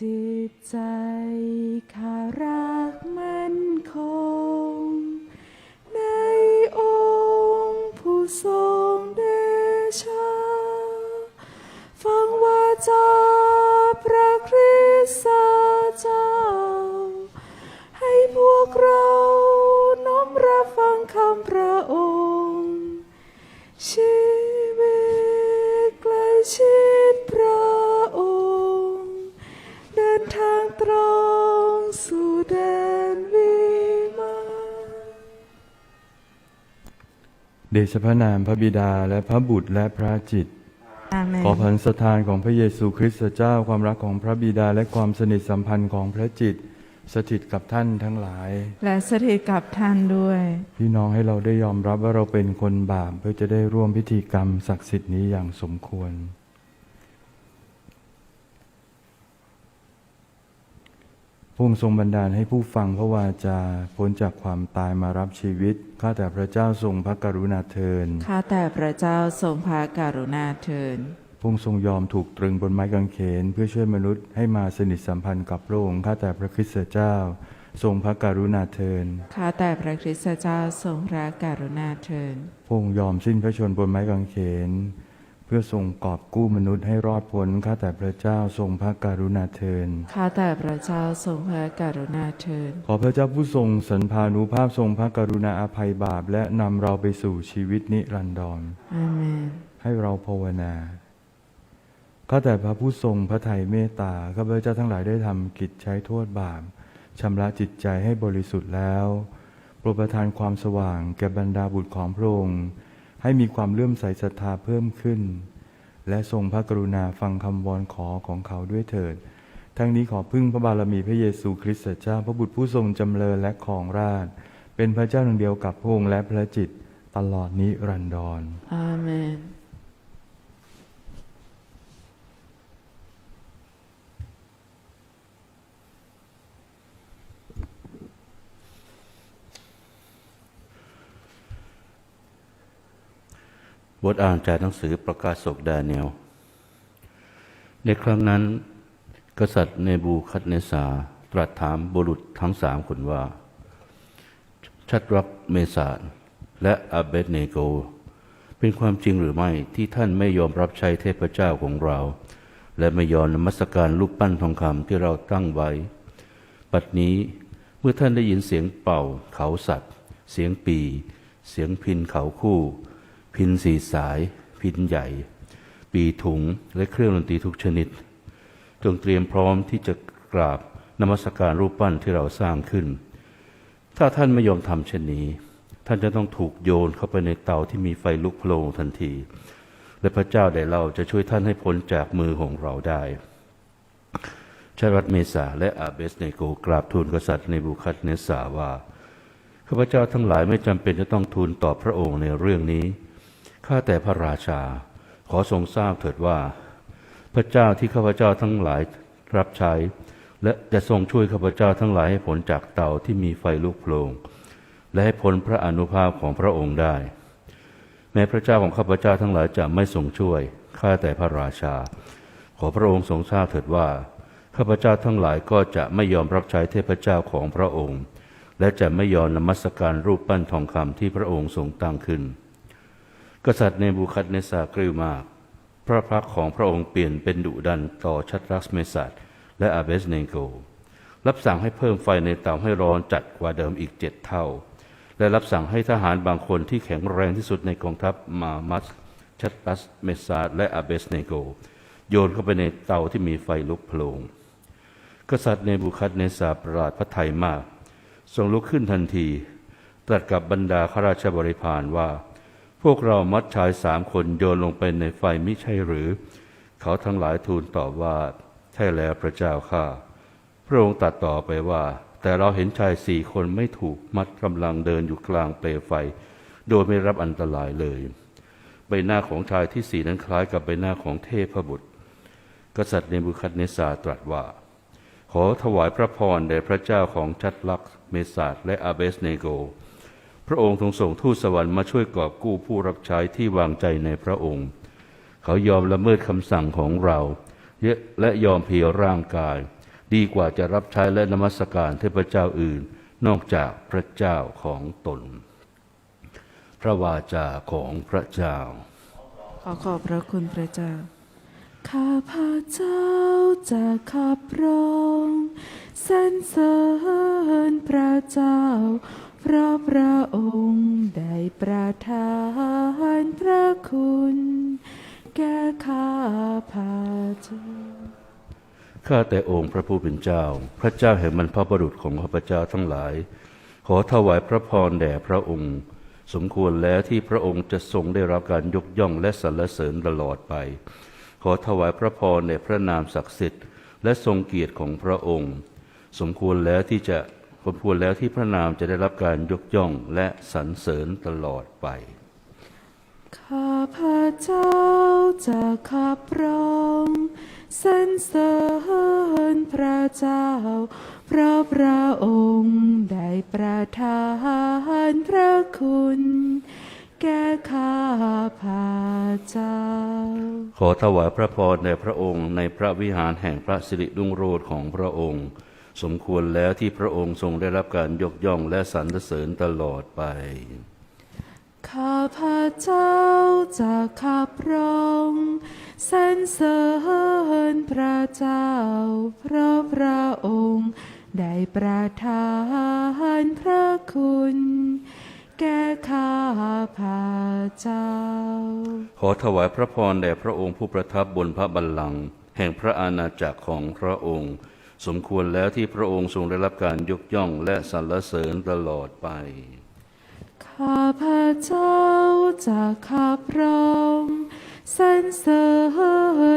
จิตใจขารักมันคง เดชพระนามพระบิดาและพระบุตรและพระจิต อาเมนขอพันสถานของพระเยซูคริสต์เจ้าความรักของพระบิดาและความสนิทสัมพันธ์ของพระจิต สถิตกับท่านทั้งหลาย และสถิตกับท่านด้วย พี่น้องให้เราได้ยอมรับว่าเราเป็นคนบาปเพื่อจะได้ร่วมพิธีกรรมศักดิ์สิทธิ์นี้อย่างสมควร พระองค์ทรงบันดาลให้ผู้ฟังพระวาจาพ้นจากความตายมารับชีวิต ข้าแต่พระเจ้าทรงพระกรุณาเทินข้าแต่พระเจ้าทรงพระกรุณาเถิดพระองค์ทรงยอมถูกตรึงบนไม้กางเขน เพื่อช่วยมนุษย์ให้มาสนิทสัมพันธ์กับพระองค์ข้าแต่พระคริสตเจ้า ทรงพระกรุณาเทินข้าแต่พระคริสต์เจ้าทรงพระกรุณาเถิดพระองค์ยอมสิ้นพระชนม์บนไม้กางเขนเพื่อทรงกอบกู้มนุษย์ให้รอดพ้นข้าแต่พระเจ้าทรงพระกรุณาเทินข้าแต่พระเจ้าทรงพระกรุณาเถิดขอพระเจ้าผู้ทรงสันพานุภาพทรงพระกรุณาอภัยบาป และนำเราไปสู่ชีวิตนิรันดรอาเมนให้เราภาวนาข้าแต่พระผู้ทรงพระทัยเมตตาข้าพเจ้าทั้งหลายได้ทำกิจใช้โทษบาปชำระจิตใจให้บริสุทธิ์แล้วโปรดประทานความสว่างแก่บรรดาบุตรของพระองค์ ให้มีความเลื่อมใสศรัทธาเพิ่มขึ้น และทรงพระกรุณาฟังคำวอนขอของเขาด้วยเถิด ทั้งนี้ขอพึ่งพระบารมีพระเยซูคริสต์เจ้าพระบุตรผู้ทรงจำเริญและของราช เป็นพระเจ้าหนึ่งเดียวกับพระองค์และพระจิตตลอดนิรันดรอาเมน บทอ่านจากหนังสือประกาศศกดาเนียลในครั้งนั้น กษัตริย์เนบูคัดเนสาตรัสถามบุรุษทั้งสามคนว่า ชัดรักเมสาและอาเบดเนโก เป็นความจริงหรือไม่ที่ท่านไม่ยอมรับใช้เทพเจ้าของเรา และไม่ยอมนมัสการรูปปั้นทองคำที่เราตั้งไว้ ปัดนี้เมื่อท่านได้ยินเสียงเป่าเขาสัตว์ เสียงปี เสียงพินเขาคู่ พินสีสาย พินใหญ่ ปีถุงและเครื่องดนตรีทุกชนิด จงเตรียมพร้อมที่จะกราบนมัสการรูปปั้นที่เราสร้างขึ้น ถ้าท่านไม่ยอมทำเช่นนี้ ท่านจะต้องถูกโยนเข้าไปในเตาที่มีไฟลุกโผล่ทันที และพระเจ้าได้เราจะช่วยท่านให้พ้นจากมือของเราได้ชารัตเมษาและอาเบสเนโกกราบทูลกษัตริย์ในบุคัดเนสาว่าข้าพเจ้าทั้งหลายไม่จำเป็นจะต้องทูลตอบพระองค์ในเรื่องนี้ ข้าแต่พระราชา ขอทรงทราบเถิดว่า พระเจ้าที่ข้าพเจ้าทั้งหลายรับใช้ และจะทรงช่วยข้าพเจ้าทั้งหลายให้ผลจากเต่าที่มีไฟลุกโผล่และให้พ้นพระอนุภาพของพระองค์ได้ แม้พระเจ้าของข้าพเจ้าทั้งหลายจะไม่ทรงช่วยข้าแต่พระราชา ขอพระองค์ทรงทราบเถิดว่าข้าพเจ้าทั้งหลายก็จะไม่ยอมรับใช้เทพเจ้าของพระองค์ และจะไม่ยอมนมัสการรูปปั้นทองคำที่พระองค์ทรงตั้งขึ้น กษัตริย์เนบูคัดเนสากริวมาก พระพักของพระองค์เปลี่ยนเป็นดุดันต่อชัดรักเมสัดและอาเบสเนโก รับสั่งให้เพิ่มไฟในเตาให้ร้อนจัดกว่าเดิมอีกเจ็ดเท่า และรับสั่งให้ทหารบางคนที่แข็งแรงที่สุดในกองทัพมามัสชัดรัสเมสาดและอาเบสเนโก โยนเข้าไปในเตาที่มีไฟลุกโผล่กษัตริย์เนบูคัดเนสาประหลาดพระทัยมาก ทรงลุกขึ้นทันที ตรัสกับบรรดาข้าราชบริพารว่า พวกเรามัดชายสามคนโยนลงไปในไฟไมิใช่หรือ เขาทั้งหลายทูลตอบว่า ใช่แล้วพระเจ้าข้าพระองค์ตรัดต่อไปว่า แต่เราเห็นชายสี่คนไม่ถูกมัดกำลังเดินอยู่กลางเปลวไฟ โดยไม่รับอันตรายเลย ใบหน้าของชายที่สี่นั้นคล้ายกับใบหน้าของเทพบุตร กษัตริย์เนบูคัดเนสาตรัสว่า ขอถวายพระพรแด่พระเจ้าของชัดลักเมสาดและอาเบสเนโก พระองค์ทรงส่งทูตสวรรค์มาช่วยกอบกู้ผู้รับใช้ที่วางใจในพระองค์ เขายอมละเมิดคำสั่งของเราและยอมเพียร่างกาย ดีกว่าจะรับใช้และนมัสการเทพเจ้าอื่น นอกจากพระเจ้าของตน พระวาจาของพระเจ้า ขอขอบพระคุณพระเจ้า ข้าพระเจ้าจะขับร้องสรรเสริญพระเจ้า เพราะพระองค์ได้ประทานพระคุณ แก่ข้าพเจ้า ข้าแต่องค์พระผู้เป็นเจ้า พระเจ้าแห่งบรรพบุรุษของข้าพเจ้าทั้งหลาย ขอถวายพระพรแด่พระองค์ สมควรแล้วที่พระองค์จะทรงได้รับการยกย่องและสรรเสริญตลอดไป ขอถวายพระพรแด่พระนามศักดิ์สิทธิ์และทรงเกียรติของพระองค์ สมควรแล้วที่จะ สมควรแล้วที่พระนามจะได้รับการยกย่องและสรรเสริญตลอดไป ข้าพระเจ้าจะขับร้องสรรเสริญพระเจ้า เพราะพระองค์ได้ประทานพระคุณ แก่ข้าพระเจ้า ขอถวายพระพรแด่พระองค์ในพระวิหารแห่งพระสิริรุ่งโรจน์ของพระองค์ สมควรแล้วที่พระองค์ทรงได้รับการยกย่องและสรรเสริญตลอดไป ข้าพระเจ้าจะขับร้องสรรเสริญพระเจ้าเพราะพระองค์ ได้ประทานพระคุณ แก่ข้าพระเจ้า ขอถวายพระพรแด่พระองค์ผู้ประทับบนพระบัลลังก์แห่งพระอาณาจักรของพระองค์ สมควรแล้วที่พระองค์ทรงได้รับการยกย่องและสรรเสริญตลอดไป ข้าพระเจ้าจะขับร้องสรรเสริ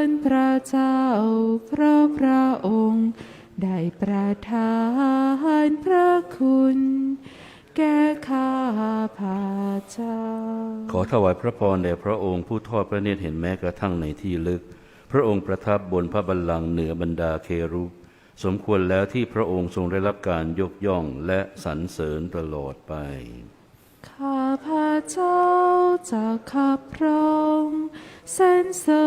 ญพระเจ้าเพราะพระองค์ ได้ประทานพระคุณ แก่ข้าพระเจ้า ขอถวายพระพรแด่พระองค์ผู้ทอดพระเนตรเห็นแม้กระทั่งในที่ลึก พระองค์ประทับบนพระบัลลังก์เหนือบรรดาเครุบ สมควรแล้วที่พระองค์ทรงได้รับการยกย่องและสรรเสริญตลอดไป ข้าพระเจ้าจะขับร้องสรรเสริ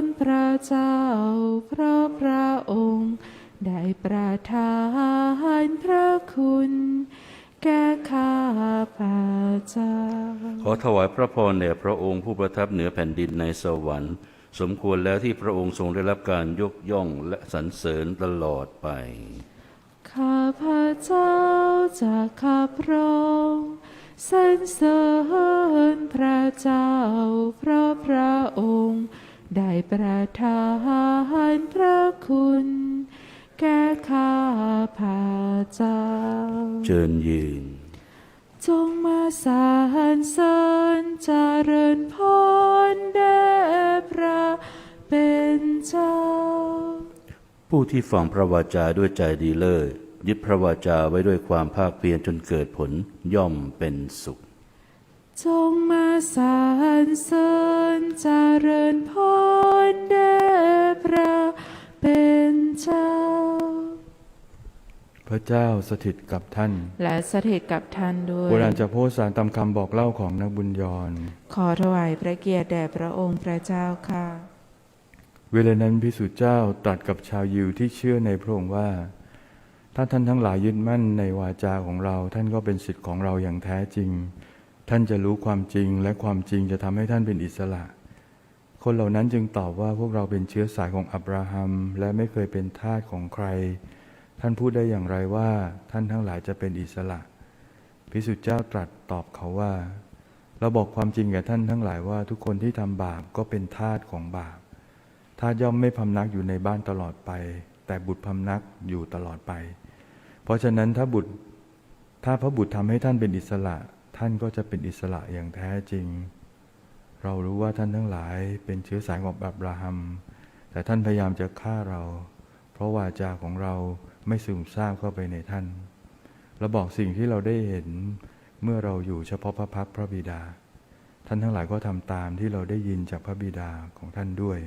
ญพระเจ้าเพราะพระองค์ ได้ประทานพระคุณ แก่ข้าพระเจ้า ขอถวายพระพรแด่พระองค์ผู้ประทับเหนือแผ่นดินในสวรรค์ สมควรแล้วที่พระองค์ทรงได้รับการยกย่องและสรรเสริญตลอดไป ข้าพระเจ้าจะขับร้องสรรเสริญพระเจ้าเพราะพระองค์ ได้ประทานพระคุณ แก่ข้าพระเจ้าเชิญยืน จงมาสรรเสริญเจริญพรแด่พระเป็นเจ้า ผู้ที่ฟังพระวาจาด้วยใจดีเลิศยึดพระวาจาไว้ด้วยความภาคเพียรจนเกิดผลย่อมเป็นสุข จงมาสรรเสริญเจริญพรแด่พระเป็นเจ้า พระเจ้าสถิตกับท่าน และสถิตกับท่านด้วยโบราณจะโพสต์สารตามคำบอกเล่าของนักบุญยอนขอถวายพระเกียรติแด่พระองค์พระเจ้าค่ะ เวลานั้นพิสุเจ้าตรัสกับชาวยิวที่เชื่อในพระองค์ว่า ถ้าท่านทั้งหลายยึดมั่นในวาจาของเรา ท่านก็เป็นสิทธิ์ของเราอย่างแท้จริง ท่านจะรู้ความจริงและความจริงจะทำให้ท่านเป็นอิสระ คนเหล่านั้นจึงตอบว่าพวกเราเป็นเชื้อสายของอับราฮัม และไม่เคยเป็นทาสของใคร ท่านพูดได้อย่างไรว่า ท่านทั้งหลายจะเป็นอิสระ พิสุทธิ์เจ้าตรัสตอบเขาว่า เราบอกความจริงแก่ท่านทั้งหลายว่า ทุกคนที่ทำบาปก็เป็นทาสของบาปทาสย่อมไม่พำนักอยู่ในบ้านตลอดไป แต่บุตรพำนักอยู่ตลอดไป เพราะฉะนั้นถ้าบุตรถ้าพระบุตรทำให้ท่านเป็นอิสระ ท่านก็จะเป็นอิสระอย่างแท้จริง เรารู้ว่าท่านทั้งหลายเป็นเชื้อสายของอับราฮัม แต่ท่านพยายามจะฆ่าเรา ราะวาจาของเราไม่ซึมซาบเข้าไปในท่านเราบอกสิ่งที่เราได้เห็นเมื่อเราอยู่เฉพาะพระพักพระบิดา ท่านทั้งหลายก็ทำตามที่เราได้ยินจากพระบิดาของท่านด้วย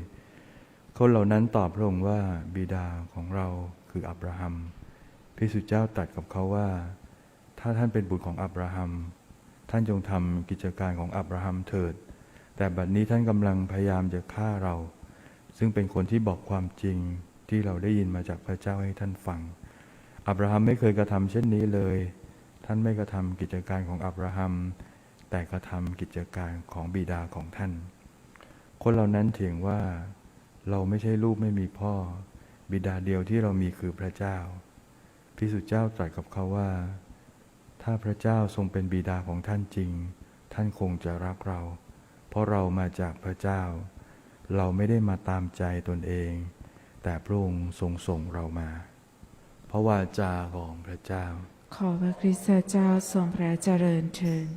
คนเหล่านั้นตอบพระองค์ว่าบิดาของเราคืออับราฮัมพิสุเจ้าตรัสกับเขาว่า ถ้าท่านเป็นบุตรของอับราฮัมท่านจงทำกิจการของอับราฮัมเถิด แต่บัดนี้ท่านกำลังพยายามจะฆ่าเรา ซึ่งเป็นคนที่บอกความจริง ที่เราได้ยินมาจากพระเจ้าให้ท่านฟัง อับราฮัมไม่เคยกระทำเช่นนี้เลย ท่านไม่กระทำกิจการของอับราฮัม แต่กระทำกิจการของบิดาของท่าน คนเหล่านั้นเถียงว่าเราไม่ใช่ลูกไม่มีพ่อ บิดาเดียวที่เรามีคือพระเจ้า พิสุทธิเจ้าตรัสกับเขาว่า ถ้าพระเจ้าทรงเป็นบิดาของท่านจริง ท่านคงจะรักเรา เพราะเรามาจากพระเจ้า เราไม่ได้มาตามใจตนเอง แต่พระองค์ทรงส่งเรามา เพราะวาจาของพระเจ้า ขอพระคริสต์เจ้าทรงพระเจริญเชิญ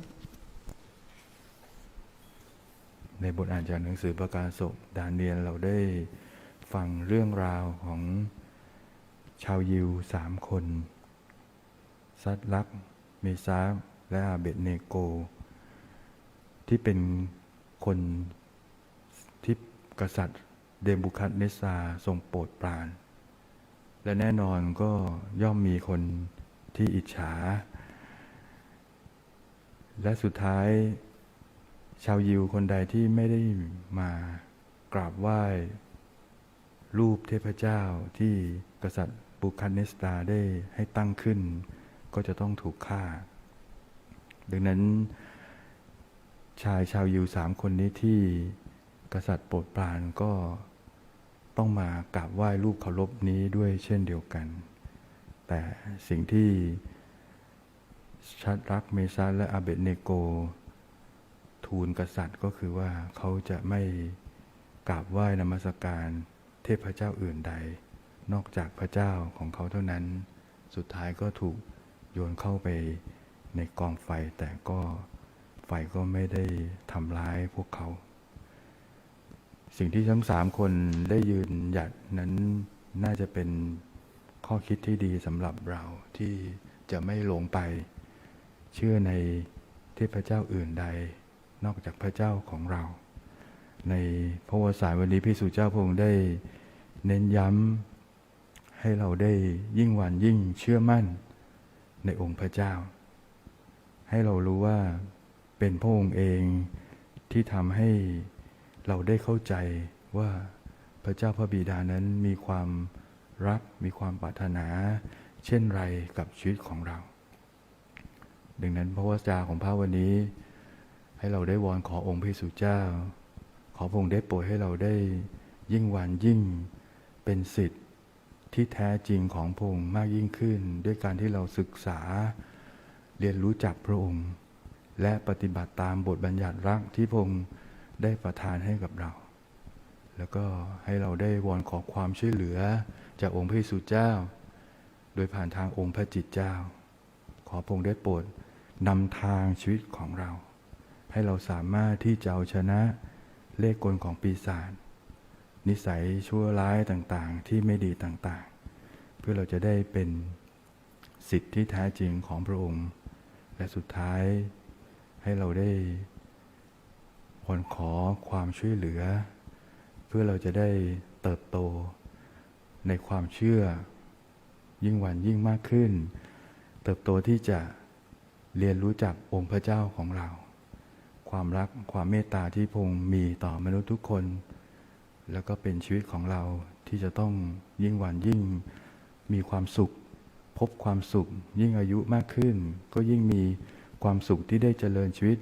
ในบทอ่านจากหนังสือประกาศกดาเนียลเราได้ฟังเรื่องราวของชาวยิวสามคน ซัดลัก เมซาและอาเบดเนโก ที่เป็นคนที่กษัตริย์ เดบุคัดเนซาทรงโปรดปราน และแน่นอนก็ย่อมมีคนที่อิจฉา และสุดท้าย ชาวยิวคนใดที่ไม่ได้มากราบไหว้ รูปเทพเจ้าที่กษัตริย์บุคัดเนสตาได้ให้ตั้งขึ้น ก็จะต้องถูกฆ่า ดังนั้น ชายชาวยิวสามคนนี้ที่ กษัตริย์โปรดปรานก็ต้องมากราบไหว้รูปเคารพนี้ด้วยเช่นเดียวกัน แต่สิ่งที่ชัดรักเมซาและอาเบเนโก ทูลกษัตริย์ก็คือว่าเขาจะไม่กราบไหว้นมัสการเทพเจ้าอื่นใด นอกจากพระเจ้าของเขาเท่านั้น สุดท้ายก็ถูกโยนเข้าไปในกองไฟแต่ก็ไฟก็ไม่ได้ทำร้ายพวกเขา สิ่งที่ทั้งสามคนได้ยืนหยัดนั้นน่าจะเป็นข้อคิดที่ดีสำหรับเราที่จะไม่หลงไป เชื่อในเทพเจ้าอื่นใด นอกจากพระเจ้าของเรา ในพระวสารวันนี้พิสุเจ้าพระองค์ได้เน้นย้ำให้เราได้ยิ่งหวานยิ่งเชื่อมั่นในองค์พระเจ้า ให้เรารู้ว่าเป็นพระองค์เองที่ทำให้ เราได้เข้าใจว่าพระเจ้าพระบิดานั้นมีความรักมีความปรารถนา เช่นไรกับชีวิตของเรา ดังนั้นพระวจาของพระวันนี้ ให้เราได้วอนขอองค์พระเยซูเจ้า ขอพระองค์ได้โปรดให้เราได้ยิ่งหวานยิ่งเป็นสิทธิ์ที่แท้จริงของพระองค์มากยิ่งขึ้น ด้วยการที่เราศึกษาเรียนรู้จักพระองค์ และปฏิบัติตามบทบัญญัติรักที่พระองค์ ได้ประทานให้กับเรา แล้วก็ให้เราได้วอนขอความช่วยเหลือจากองค์พระเยซูเจ้า โดยผ่านทางองค์พระจิตเจ้า ขอพระองค์ได้โปรดนำทางชีวิตของเรา ให้เราสามารถที่จะเอาชนะเลขกลของปีศาจนิสัยชั่วร้ายต่างๆ ที่ไม่ดีต่างๆ เพื่อเราจะได้เป็นสิทธิ์ที่แท้จริงของพระองค์ และสุดท้ายให้เราได้ วอนขอความช่วยเหลือ เพื่อเราจะได้เติบโตในความเชื่อ ยิ่งวันยิ่งมากขึ้น เติบโตที่จะเรียนรู้จักองค์พระเจ้าของเรา ความรักความเมตตาที่พงค์มีต่อมนุษย์ทุกคน แล้วก็เป็นชีวิตของเราที่จะต้องยิ่งวันยิ่งมีความสุข พบความสุข ยิ่งอายุมากขึ้น ก็ยิ่งมีความสุขที่ได้เจริญชีวิต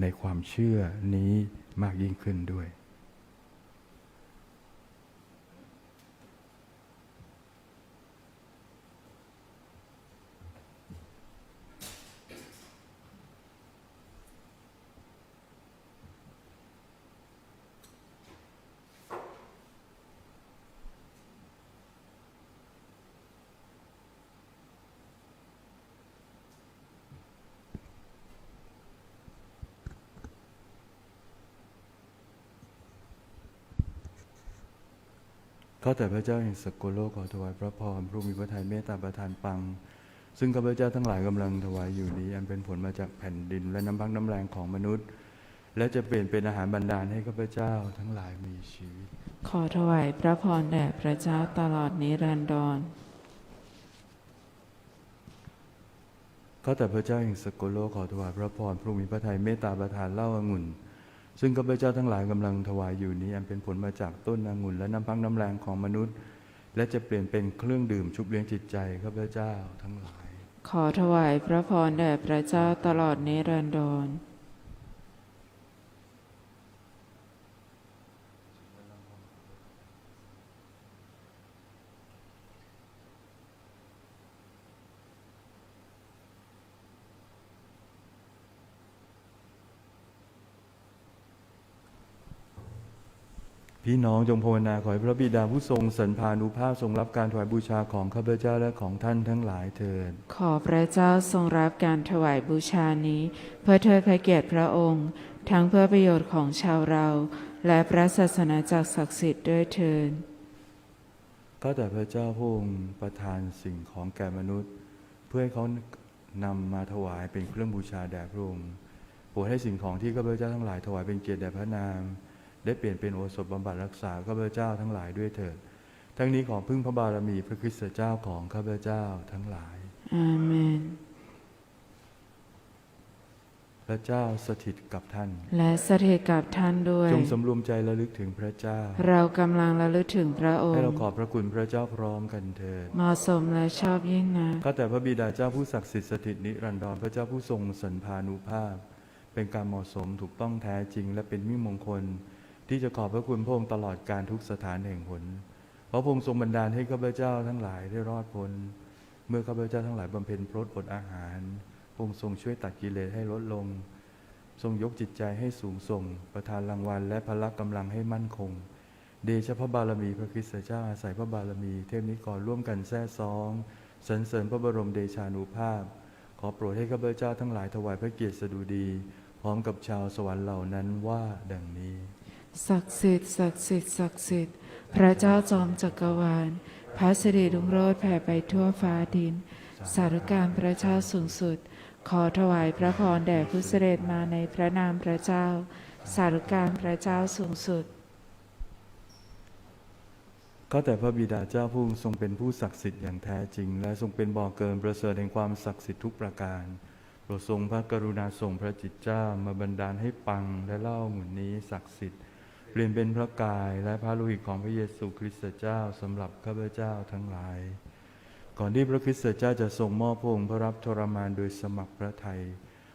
ในความเชื่อนี้มากยิ่งขึ้นด้วย ข้าแต่พระเจ้าแห่งสกลโลกขอถวายพระพรพระมีพระทัยเมตตาประทานปัง ซึ่งข้าพเจ้าทั้งหลายกำลังถวายอยู่นี้อันเป็นผลมาจากแผ่นดิน และน้ำพักน้ำแรงของมนุษย์ และจะเปลี่ยนเป็นอาหารบรรดาลให้ข้าพเจ้าทั้งหลายมีชีวิต ขอถวายพระพรแด่พระเจ้าตลอดนิรันดรข้าแต่พระเจ้าแห่งสกลโลกขอถวายพระพรพระมีพระทัยเมตตาประทานเหล้าองุ่น ซึ่งข้าพเจ้าทั้งหลายกำลังถวายอยู่นี้อันเป็นผลมาจากต้นองุ่นและน้ำพักน้ำแรงของมนุษย์ และจะเปลี่ยนเป็นเครื่องดื่มชุบเลี้ยงจิตใจข้าพเจ้าทั้งหลาย ขอถวายพระพรแด่พระเจ้าตลอดนิรันดร พี่น้องจงภาวนาขอให้พระบิดาผู้ทรงสันพานุภาพทรงรับการถวายบูชาของข้าพเจ้าและของท่านทั้งหลายเถิด ขอพระเจ้าทรงรับการถวายบูชานี้ เพื่อเทิดพระเกียรติพระองค์ ทั้งเพื่อประโยชน์ของชาวเรา และพระศาสนาจักรศักดิ์สิทธิ์ด้วยเถิดก็แต่พระเจ้าพระองค์ประทานสิ่งของแก่มนุษย์ เพื่อให้เขานำมาถวายเป็นเครื่องบูชาแด่พระองค์โปรดให้สิ่งของที่ข้าพเจ้าทั้งหลายถวายเป็นเกียรติแด่พระนาม ได้เปลี่ยนเป็นโอสถบำบัดรักษาข้าพเจ้าทั้งหลายด้วยเถิด ทั้งนี้ขอพึ่งพระบารมีพระคริสตเจ้าของข้าพเจ้าทั้งหลาย อาเมน พระเจ้าสถิตกับท่าน และสถิตกับท่านด้วย จงสำรวมใจระลึกถึงพระเจ้า เรากำลังระลึกถึงพระองให้ค์ เราขอบพระคุณพระเจ้าพร้อมกันเถิด เหมาะสมและชอบยิ่งนักข้าแต่พระบิดาเจ้าผู้ศักดิ์สิทธิ์สถิตนิรันดรพระเจ้าผู้ทรงสันพานุภาพ เป็นการเหมาะสมถูกต้องแท้จริงและเป็นมิมงคล ที่จะขอบพระคุณพระองค์ตลอดการทุกสถานแห่งหนเพราะพระองค์ทรงบันดาลให้ข้าพเจ้าทั้งหลายได้รอดพ้น เมื่อข้าพเจ้าทั้งหลายบำเพ็ญพรตอดอาหารพระองค์ทรงช่วยตัดกิเลสให้ลดลง ทรงยกจิตใจให้สูงส่ง ประทานรางวัลและพละกำลังให้มั่นคง เดชะพระบารมีพระคริสตเจ้าอาศัยพระบารมี เทพนิกรร่วมกันแท้ซองสรรเสริญพระบรมเดชานุภาพ ขอโปรดให้ข้าพเจ้าทั้งหลายถวายพระเกียรติสดุดี พร้อมกับชาวสวรรค์เหล่านั้นว่าดังนี้ ศักดิ์สิทธิ์ศักดิ์สิทธิ์ศักดิ์สิทธิ์พระเจ้าจอมจักรวาล พระสิริรุ่งโรจน์แผ่ไปทั่วฟ้าดิน สารการพระเจ้าสูงสุด ขอถวายพระพรแด่ผู้เสด็จมาในพระนามพระเจ้า สารการพระเจ้าสูงสุดก็แต่พระบิดาเจ้าผู้ทรงเป็นผู้ศักดิ์สิทธิ์อย่างแท้จริง และทรงเป็นบ่อเกินประเสริฐแห่งความศักดิ์สิทธิ์ทุกประการโปรดทรงพระกรุณาส่งพระจิตเจ้ามาบันดาลให้ปังและเล่าหมุนนี้ศักดิ์สิทธิ์ ลี่ยนเป็นพระกายและพระโลหิตของพระเยซูคริสต์เจ้าสำหรับข้าพเจ้าทั้งหลาย ก่อนที่พระคริสต์เจ้าจะทรงมอบพระองค์พระรับทรมานโดยสมัครพระทัย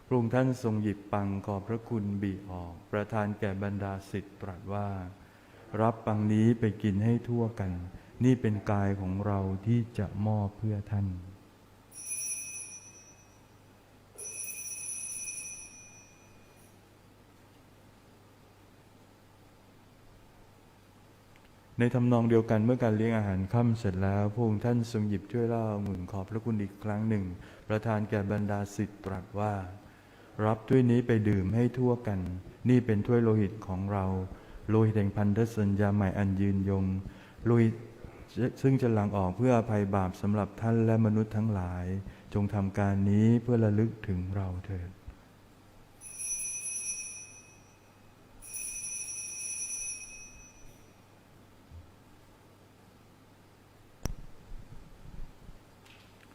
พระองค์ท่านทรงหยิบปังขอบพระคุณบีออก ประทานแก่บรรดาสิทธิ์ตรัสว่า รับปังนี้ไปกินให้ทั่วกัน นี่เป็นกายของเราที่จะมอบเพื่อท่าน ในทำนองเดียวกันเมื่อการเลี้ยงอาหารค่ำเสร็จแล้วพระองค์ท่านทรงหยิบถ้วยเหล้าองุ่นขอบพระคุณอีกครั้งหนึ่ง ประทานแก่บรรดาสิทธิ์ตรัสว่า รับถ้วยนี้ไปดื่มให้ทั่วกัน นี่เป็นถ้วยโลหิตของเรา โลหิตแห่งพันธสัญญาใหม่อันยืนยงโลหิตซึ่งจะหลั่งออกเพื่ออภัยบาปสำหรับท่านและมนุษย์ทั้งหลาย จงทำการนี้เพื่อระลึกถึงเราเถิด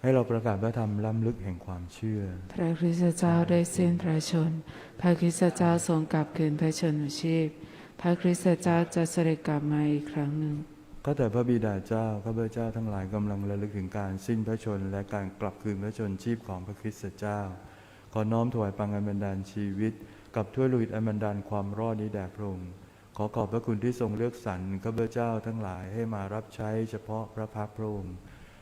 ให้เราประกาศพระธรรมล้ำลึกแห่งความเชื่อ พระคริสตเจ้าได้สิ้นพระชน พระคริสตเจ้าทรงกลับคืนพระชนมชีพ พระคริสตเจ้าจะเสด็จกลับมาอีกครั้งหนึ่งก็แต่พระบิดาเจ้าข้าพเจ้าทั้งหลายกำลังระลึกถึงการสิ้นพระชน และการกลับคืนพระชนชีพของพระคริสตเจ้า ขอน้อมถวายปังอันบันดาลชีวิต กับถ้วยโลุยอันบันดาลความรอดนี้แด่พระองค์ขอขอบพระคุณที่ทรงเลือกสรรข้าพเจ้าทั้งหลายให้มารับใช้เฉพาะพระพักตร์พระองค์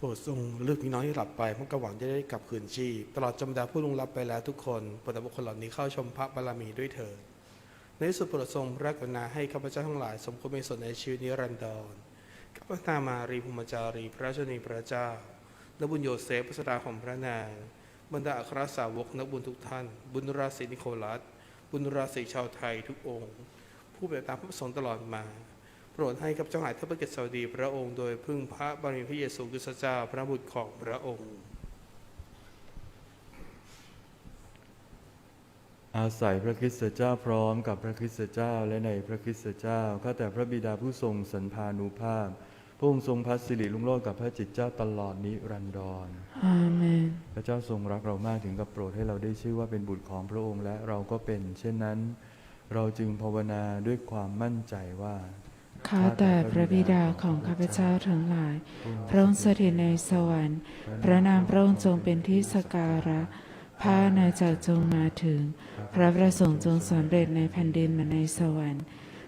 โปรดทรงระลึกพี่น้องที่หลับไปเพื่อกหวังจะได้กลับคืนชีพตลอดจำดาผู้ลงรับไปแล้วทุกคนโปรดบุคคลเหล่านี้เข้าชมพระบารมีด้วยเถิดในสุดโปรดทรงพระกรุณาให้ข้าพเจ้าทั้งหลาย สมควรเป็นส่วนในชีวิตนิรันดรข้าพเจ้ามารีภูมิจารี พระชนีพระเจ้าและบุญโยเซฟพระสดาของพระนางบรรดาอัครสาวกนักบุญทุกท่าน บุญราศีนิโคลัส บุญราศีชาวไทยทุกองค์ ผู้เปฏิบัติตามพระสงค์ตลอดมา รดให้ข้าพเจ้าหายเทพเกียรติสวัสดีพระองค์โดยพึ่งพระบารมีพระเยซูคริสต์เจ้าพระบุตรของพระองค์ อาศัยพระคริสตเจ้าพร้อมกับพระคริสตเจ้าและในพระคริสตเจ้าข้าแต่พระบิดาผู้ทรงสันพานุภาพพระองค์ทรงพัสสิริลุ่งโลดกับพระจิตเจ้าตลอดนิรันดรอาเมน พระเจ้าทรงรักเรามากถึงกับโปรดให้เราได้ชื่อว่าเป็นบุตรของพระองค์และเราก็เป็น เช่นนั้น เราจึงภาวนาด้วยความมั่นใจว่า ข้าแต่พระบิดาของข้าพเจ้าทั้งหลาย พระองค์สถิตในสวรรค์ พระนามพระองค์จงเป็นที่สการะพระอาณาจักรจงมาถึง พระประสงค์จงสำเร็จในแผ่นดินเหมือนในสวรรค์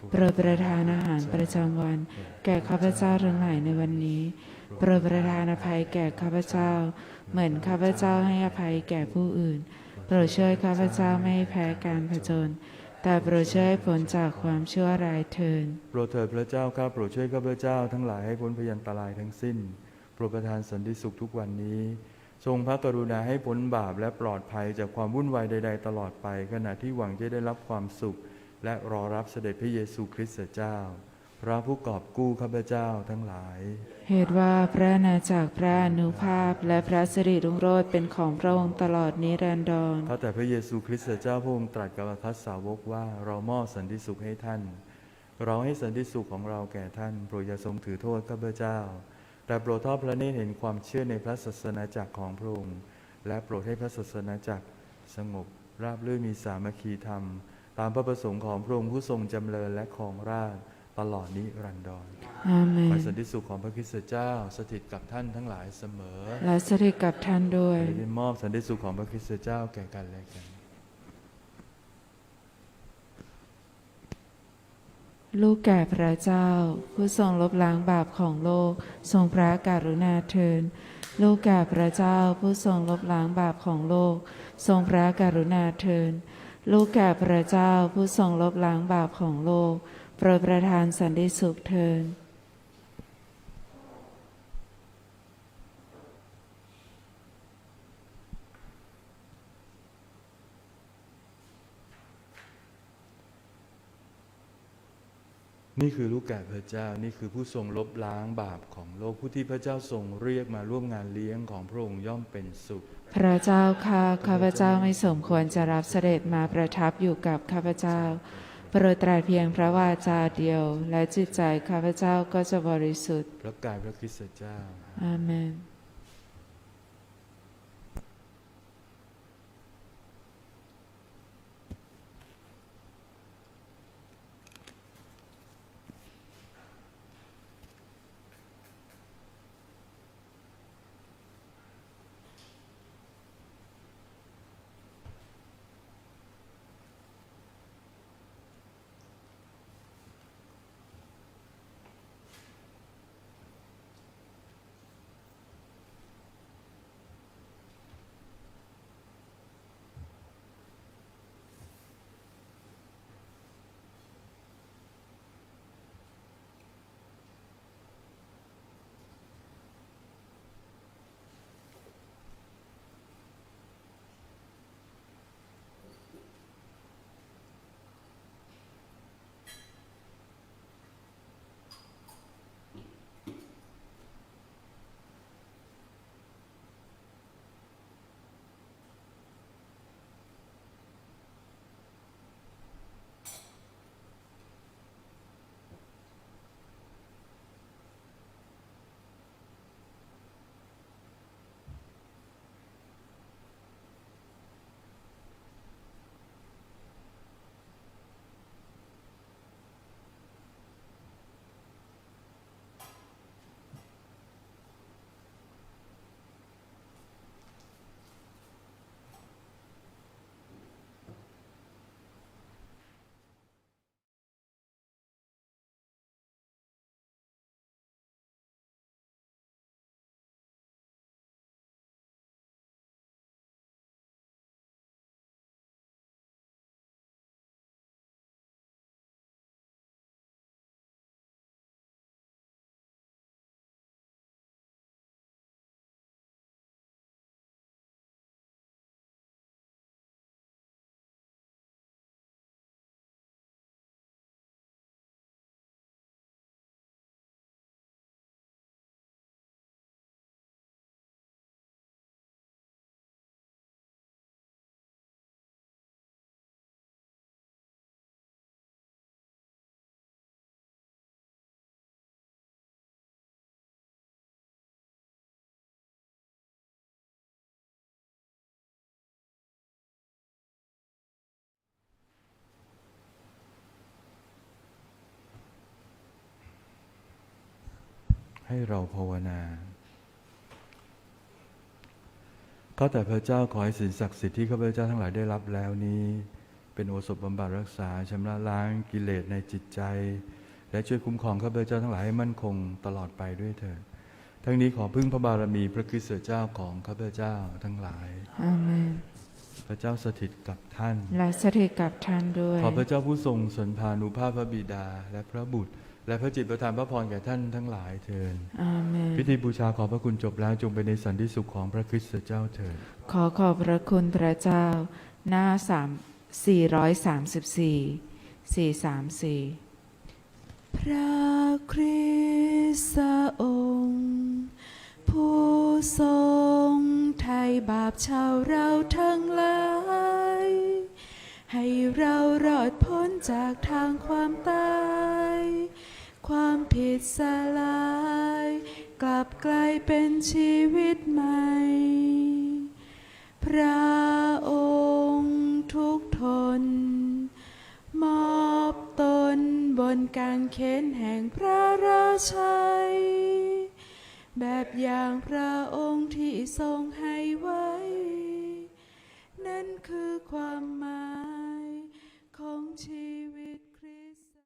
โปรดประทานอาหารประจำวัน แก่ข้าพเจ้าทั้งหลายในวันนี้โปรดประทานอภัยแก่ข้าพเจ้า เหมือนข้าพเจ้าให้อภัยแก่ผู้อื่นโปรดช่วยข้าพเจ้าไม่ให้แพ้การผจญ แต่โปรดช่วยผลจากความชั่วร้ายเทิน โปรดเถิดพระเจ้าข้าโปรดช่วยข้าพเจ้าทั้งหลายให้พ้นพยันตรายทั้งสิ้น โปรดประทานสันติสุขทุกวันนี้ ทรงพระกรุณาให้พ้นบาปและปลอดภัยจากความวุ่นวายใด ๆ ตลอดไป ขณะที่หวังจะได้รับความสุข และรอรับเสด็จพระเยซูคริสต์เจ้า พระผู้กอบกู้ข้าพเจ้าทั้งหลาย เหตุว่าพระอาณาจักรพระอนุภาพและพระสิริรุ่งโรจน์เป็นของพระองค์ตลอดนิรันดรข้าแต่พระเยซูคริสต์เจ้าพระองค์ตรัสกับอัครสาวกว่าเรามอบสันติสุขให้ท่าน เราให้สันติสุขของเราแก่ท่านโปรดอย่าทรงถือโทษข้าพเจ้า แต่โปรดทอดพระเนตรเห็นความเชื่อในพระศาสนาจักรของพระองค์ และโปรดให้พระศาสนาจักรสงบราบรื่นมีสามัคคีธรรม ตามพระประสงค์ของพระองค์ผู้ทรงจำเริญและครองราชย์ ตลอดนิรันดรอาเมขอนสันติสุขของพระคริสต์เจ้า สถิตกับท่านทั้งหลายเสมอและสถิตกับท่านด้วย ได้มอบสันติสุขของพระคริสต์เจ้าแก่กันและกัน ลูกแก่พระเจ้า ผู้ทรงลบล้างบาปของโลก ทรงพระกรุณาเทินลูกแก่พระเจ้า ผู้ทรงลบล้างบาปของโลก ทรงพระกรุณาเทินลูกแก่พระเจ้า ผู้ทรงลบล้างบาปของโลก โปรดประทานสันติสุขเทินนี่คือลูกแก่พระเจ้า นี่คือผู้ทรงลบล้างบาปของโลก ผู้ที่พระเจ้าทรงเรียกมาร่วมงานเลี้ยงของพระองค์ย่อมเป็นสุข พระเจ้าข้าข้าพเจ้าไม่สมควรจะรับเสด็จมาประทับอยู่กับข้าพเจ้า โปรดตรัสเพียงพระวาจาเดียว และจิตใจข้าพเจ้าก็จะบริสุทธิ์ พระกายพระคริสต์เจ้า อาเมน ให้เราภาวนาก็แต่พระเจ้าขอให้สิ่งศักดิ์สิทธิ์ที่ข้าพเจ้าทั้งหลายได้รับแล้วนี้ เป็นโอสถบำบัดรักษาชำระล้างกิเลสในจิตใจ และช่วยคุ้มครองข้าพเจ้าทั้งหลายให้มั่นคงตลอดไปด้วยเถิดทั้งนี้ขอพึ่งพระบารมีพระคริสต์เจ้าของข้าพเจ้าทั้งหลายอาเมนพระเจ้าสถิตกับท่าน และสถิตกับท่านด้วย ขอพระเจ้าผู้ทรงสันพานุภาพพระบิดาและพระบุตร และพระจิตประทานพระพรแก่ท่านทั้งหลายเถิดอาเมนพิธีบูชาขอพระคุณจบแล้วจงเป็นในสันติสุขของพระคริสต์เจ้าเถิด ขอขอบพระคุณพระเจ้า หน้าสามสี่ร้อยสามสิบสี่สี่สามสี่พระคริสต์องค์ ผู้ทรงไถ่บาปชาวเราทั้งหลาย ให้เรารอดพ้นจากทางความตาย ความผิดสลาย กลับกลายเป็นชีวิตใหม่ พระองค์ทุกทน มอบตนบนกางเขนแห่งพระราชัย แบบอย่างพระองค์ที่ทรงให้ไว้ นั่นคือความหมายของชีวิต